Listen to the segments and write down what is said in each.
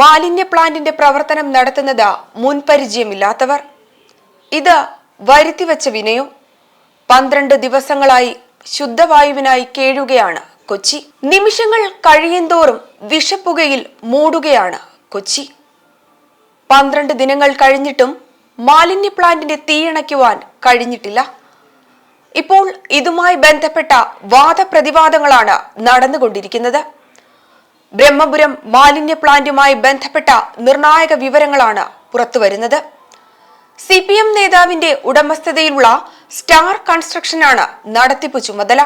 മാലിന്യ പ്ലാന്റിന്റെ പ്രവർത്തനം നടത്തുന്നത് മുൻപരിചയമില്ലാത്തവർ. ഇത് വരുത്തിവെച്ച വിനയോ പന്ത്രണ്ട് ദിവസങ്ങളായി ശുദ്ധവായുവിനായി കേഴുകയാണ് കൊച്ചി. നിമിഷങ്ങൾ കഴിയുന്തോറും വിഷപ്പുകയിൽ മൂടുകയാണ് കൊച്ചി. പന്ത്രണ്ട് ദിനങ്ങൾ കഴിഞ്ഞിട്ടും മാലിന്യ പ്ലാന്റിന്റെ തീയണയ്ക്കുവാൻ കഴിഞ്ഞിട്ടില്ല. ഇപ്പോൾ ഇതുമായി ബന്ധപ്പെട്ട വാദപ്രതിവാദങ്ങളാണ് നടന്നുകൊണ്ടിരിക്കുന്നത്. ബ്രഹ്മപുരം മാലിന്യ പ്ലാന്റുമായി ബന്ധപ്പെട്ട നിർണായക വിവരങ്ങളാണ് പുറത്തുവരുന്നത്. സി പി എം നേതാവിന്റെ ഉടമസ്ഥതയിലുള്ള സ്റ്റാർ കൺസ്ട്രക്ഷനാണ് നടത്തിപ്പ് ചുമതല.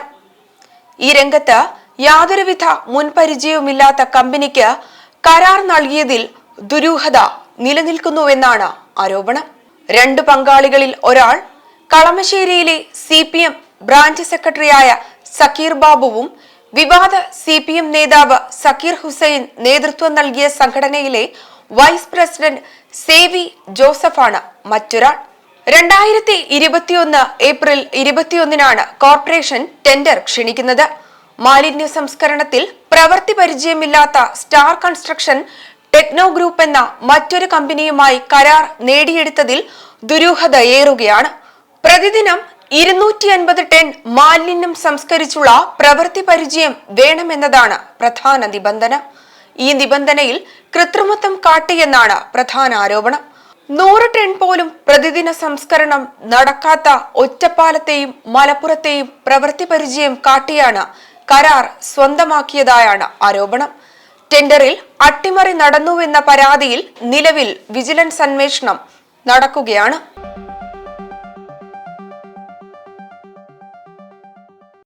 ഈ രംഗത്ത് യാതൊരുവിധ മുൻപരിചയവുമില്ലാത്ത കമ്പനിക്ക് കരാർ നൽകിയതിൽ ദുരൂഹത നിലനിൽക്കുന്നുവെന്നാണ് ആരോപണം. രണ്ട് പങ്കാളികളിൽ ഒരാൾ കളമശ്ശേരിയിലെ സി ബ്രാഞ്ച് സെക്രട്ടറിയായ സക്കീർ ബാബുവും വിവാദ സി പി എം നേതാവ് സക്കീർ ഹുസൈൻ നേതൃത്വം നൽകിയ സംഘടനയിലെ വൈസ് പ്രസിഡന്റ് സേവി ജോസഫാണ് മറ്റൊരാൾ. രണ്ടായിരത്തി ഇരുപത്തിയൊന്ന് ഏപ്രിൽ ഇരുപത്തിയൊന്നിനാണ് കോർപ്പറേഷൻ ടെൻഡർ ക്ഷണിക്കുന്നത്. മാലിന്യ സംസ്കരണത്തിൽ പ്രവൃത്തി പരിചയമില്ലാത്ത സ്റ്റാർ കൺസ്ട്രക്ഷൻ ടെക്നോ ഗ്രൂപ്പ് എന്ന മറ്റൊരു കമ്പനിയുമായി കരാർ നേടിയെടുത്തതിൽ ദുരൂഹതയേറുകയാണ്. പ്രതിദിനം ഇരുന്നൂറ്റി അൻപത് ടൺ മാലിന്യം സംസ്കരിച്ചുള്ള പ്രവൃത്തി പരിചയം വേണമെന്നതാണ് പ്രധാന നിബന്ധന. ഈ നിബന്ധനയിൽ കൃത്രിമത്വം കാട്ടിയെന്നാണ് പ്രധാന ആരോപണം. നൂറ് ടൺ പോലും പ്രതിദിന സംസ്കരണം നടക്കാത്ത ഒറ്റപ്പാലത്തെയും മലപ്പുറത്തെയും പ്രവൃത്തി പരിചയം കാട്ടിയാണ് കരാർ സ്വന്തമാക്കിയതായാണ് ആരോപണം. ടെൻഡറിൽ അട്ടിമറി നടന്നുവെന്ന പരാതിയിൽ നിലവിൽ വിജിലൻസ് അന്വേഷണം നടക്കുകയാണ്.